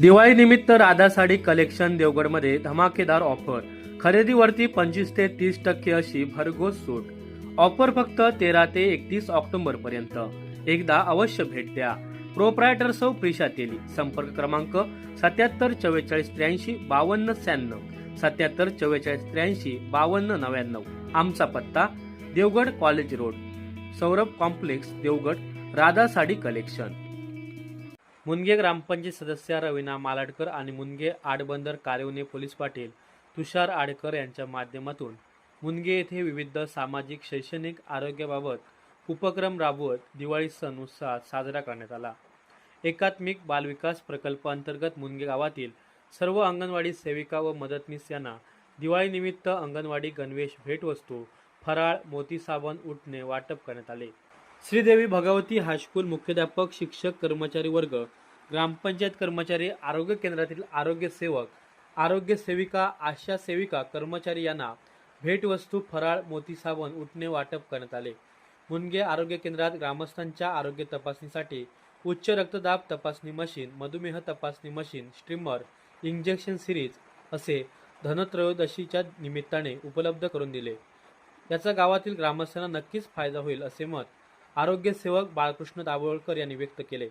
दिवाळीनिमित्त राधा साडी कलेक्शन देवगडमध्ये धमाकेदार ऑफर. खरेदीवरती पंचवीस ते तीस टक्के अशी भरघोस सूट. ऑफर फक्त तेरा ते एकतीस ऑक्टोबर पर्यंत एकदा अवश्य भेट द्या. प्रोप्रायटर सौ प्रिशा तेली. संपर्क क्रमांक सत्याहत्तर चव्वेचाळीस त्र्याऐंशी बावन्न शहाण्णव सत्याहत्तर चव्वेचाळीस त्र्याऐंशी बावन्न नव्याण्णव. आमचा पत्ता Devgad college road. Saurabh complex Devgad. Radha sari collection. Munge gram panchayat सदस्य रवीना मालाडकर आणि मुनगे आडबंदर कारवणे पोलीस पाटील तुषार आडकर यांच्या माध्यमातून मुनगे येथे विविध सामाजिक शैक्षणिक आरोग्याबाबत उपक्रम राबवत दिवाळी सण उत्साहात साजरा करण्यात आला. एकात्मिक बालविकास प्रकल्पांतर्गत मुनगे गावातील सर्व अंगणवाडी सेविका व मदतनीस यांना दिवाळीनिमित्त अंगणवाडी गणवेश भेटवस्तू फराळ मोती साबण उठणे वाटप करण्यात आले. श्रीदेवी भगवती हायस्कूल मुख्याध्यापक शिक्षक कर्मचारी वर्ग ग्रामपंचायत कर्मचारी आरोग्य केंद्रातील आरोग्य सेवक आरोग्य सेविका आशा सेविका कर्मचारी यांना भेटवस्तू फराळ मोती साबण उठणे वाटप करण्यात आले. मुनगे आरोग्य केंद्रात ग्रामस्थांच्या आरोग्य तपासणीसाठी उच्च रक्तदाब तपासणी मशीन मधुमेह तपासणी मशीन स्ट्रीमर इंजेक्शन सिरीज असे धनत्रयोदशीच्या निमित्ताने उपलब्ध करून दिले. याचा गावातील ग्रामस्थांना नक्कीच फायदा होईल असे मत आरोग्य सेवक बाळकृष्ण दाभोळकर यांनी व्यक्त केले.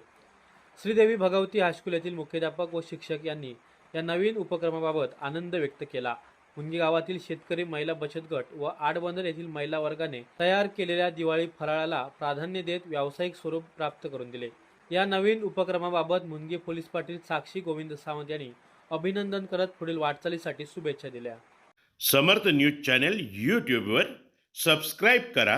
श्रीदेवी भगवती हायस्कूल येथील मुख्याध्यापक व शिक्षक यांनी या नवीन उपक्रमाबाबत आनंद व्यक्त केला. मुंगी गावातील शेतकरी महिला बचत गट व आडबंदर येथील महिला वर्गाने तयार केलेल्या दिवाळी फराळाला प्राधान्य देत व्यावसायिक स्वरूप प्राप्त करून दिले. या नवीन उपक्रमाबाबत मुंगी पोलीस पाटील साक्षी गोविंद सावंत यांनी अभिनंदन करत पुढील वाटचालीसाठी शुभेच्छा दिल्या. समर्थ न्यूज चॅनेल यूट्यूबवर सबस्क्राईब करा